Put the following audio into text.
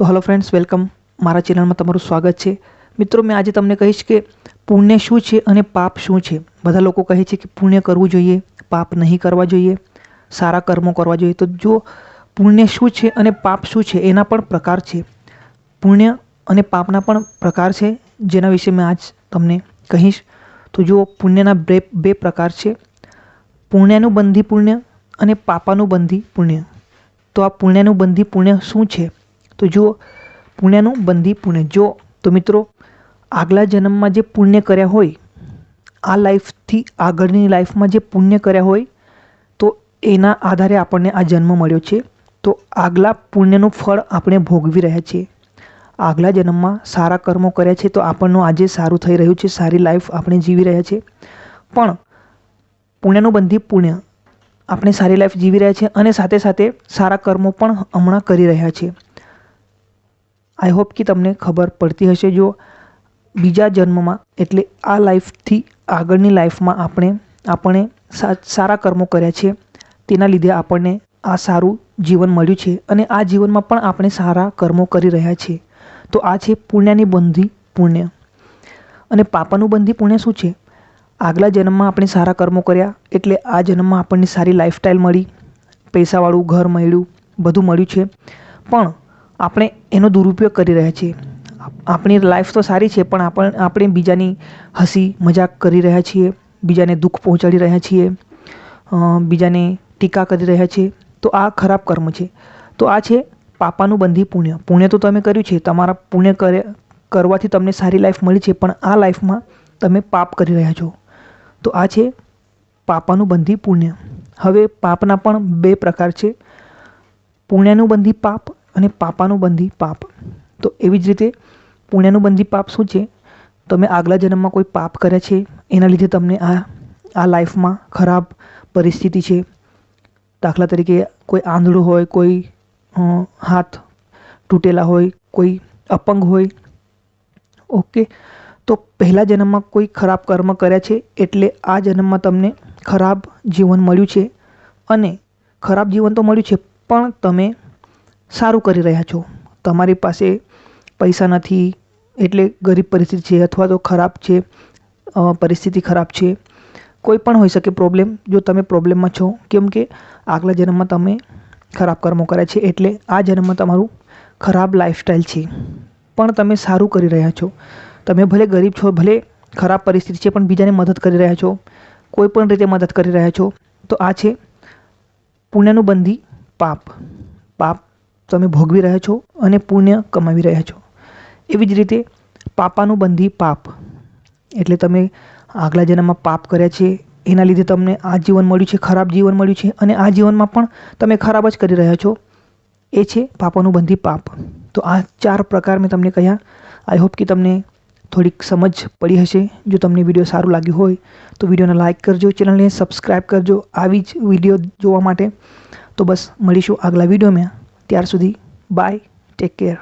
તો hello friends welcome મારા ચેનલમાં તમારું સ્વાગત છે. મિત્રો, મેં આજે તમને કહીશ કે પુણ્ય શું છે અને પાપ શું છે? બધા લોકો કહે છે કે પુણ્ય કરવું જોઈએ, પાપ નહીં કરવા જોઈએ, સારા કર્મો કરવા જોઈએ. તો જો પુણ્ય શું છે અને પાપ શું છે, એના પણ પ્રકાર છે. પુણ્ય અને પાપના પણ પ્રકાર છે, જેના વિશે મેં આજ તમને કહીશ. તો જુઓ, પુણ્યના બે બે પ્રકાર છે. પુણ્યનું બંધી પુણ્ય અને પાપાનું બંધી પુણ્ય. તો આ પુણ્યનું બંધી પુણ્ય શું છે? તો જુઓ, પુણ્યનું બંધી પુણ્ય. જો તો મિત્રો, આગલા જન્મમાં જે પુણ્ય કર્યા હોય, આ લાઈફથી આગળની લાઈફમાં જે પુણ્ય કર્યા હોય, તો એના આધારે આપણને આ જન્મ મળ્યો છે. તો આગલા પુણ્યનું ફળ આપણે ભોગવી રહ્યા છીએ. આગલા જન્મમાં સારા કર્મો કર્યા છે, તો આપણનું આજે સારું થઈ રહ્યું છે, સારી લાઈફ આપણે જીવી રહ્યા છીએ. પણ પુણ્યનું બંધી પુણ્ય, આપણે સારી લાઈફ જીવી રહ્યા છીએ અને સાથે સાથે સારા કર્મો પણ હમણાં કરી રહ્યા છીએ. આઈ હોપ કે તમને ખબર પડતી હશે જો બીજા જન્મમાં એટલે આ લાઈફથી આગળની લાઈફમાં આપણે આપણે સારા કર્મો કર્યા છે, તેના લીધે આપણને આ સારું જીવન મળ્યું છે અને આ જીવનમાં પણ આપણે સારા કર્મો કરી રહ્યા છીએ તો આ છે પુણ્યની બંધી પુણ્ય. અને પાપાનું બંધી પુણ્ય શું છે? આગલા જન્મમાં આપણે સારા કર્મો કર્યા એટલે આ જન્મમાં આપણને સારી લાઈફસ્ટાઈલ મળી, પૈસાવાળું ઘર મળ્યું, બધું મળ્યું છે. પણ આપણે એનો દુરુપયોગ કરી રહ્યા છીએ. આપણી લાઈફ તો સારી છે, પણ આપણ, આપણે બીજાની હસી, મજાક કરી રહ્યા છીએ, બીજાને દુઃખ પહોંચાડી રહ્યા છીએ બીજાને ટીકા કરી રહ્યા છીએ. તો આ ખરાબ કર્મ છે. તો આ છે પાપાનું બંધી પુણ્ય. પુણ્ય તો તમે કર્યું છે, તમારા પુણ્ય કરે, કરવાથી તમને સારી લાઈફ મળી છે, પણ આ લાઈફમાં તમે પાપ કરી રહ્યા છો. તો આ છે પાપાનું બંધી પુણ્ય. હવે પાપના પણ બે પ્રકાર છે. પુણ્યનું બંધી પાપ અને પાપાનું બંધી પાપ. તો એવી જ રીતે પુણ્યનું બંધી પાપ શું છે? તમે આગલા જન્મમાં કોઈ પાપ કર્યા છે, એના લીધે તમને આ આ લાઈફમાં ખરાબ પરિસ્થિતિ છે. દાખલા તરીકે કોઈ આંધળું હોય, કોઈ હાથ તૂટેલા હોય, કોઈ અપંગ હોય, ઓકે? તો પહેલા જન્મમાં કોઈ ખરાબ કર્મ કર્યા છે, એટલે આ જન્મમાં તમને ખરાબ જીવન મળ્યું છે. અને ખરાબ જીવન તો મળ્યું છે, પણ તમે સારું કરી રહ્યા છો. તમારી પાસે પૈસા નથી એટલે ગરીબ પરિસ્થિતિ છે અથવા તો ખરાબ છે પરિસ્થિતિ ખરાબ છે. કોઈ પણ હોઈ શકે પ્રોબ્લેમ જો તમે પ્રોબ્લેમમાં છો, કેમ કે આગલા જન્મમાં તમે ખરાબ કર્મો કર્યા છે એટલે આ જન્મમાં તમારું ખરાબ લાઈફસ્ટાઈલ છે. પણ તમે સારું કરી રહ્યા છો. તમે ભલે ગરીબ છો, ભલે ખરાબ પરિસ્થિતિ છે, પણ બીજાને મદદ કરી રહ્યા છો. કોઈ પણ રીતે મદદ કરી રહ્યા છો. તો આ છે પુણ્યનું બંધી પાપ. પાપ તમે ભોગવી રહ્યા છો અને પુણ્ય કમાવી રહ્યા છો. એવી જ રીતે પાપાનું બંધી પાપ. એટલે તમે આગલા જન્મમાં પાપ કર્યા છે, એના લીધે તમને આ જીવન મળ્યું છે, ખરાબ જીવન મળ્યું છે અને આ જીવનમાં પણ તમે ખરાબ જ કરી રહ્યા છો. એ છે પાપાનું બંધી પાપ. તો આ ચાર પ્રકાર મેં તમને કહ્યા. આઈ હોપ કે તમને થોડીક સમજ પડી હશે. જો તમને વીડિયો સારું લાગ્યું હોય, તો વિડીયોને લાઇક કરજો ચેનલને સબસ્ક્રાઈબ કરજો. આવી જ વીડિયો જોવા માટે. તો બસ, મળીશું આગલા વિડીયોમાં. ત્યાર સુધી બાય ટેક કેર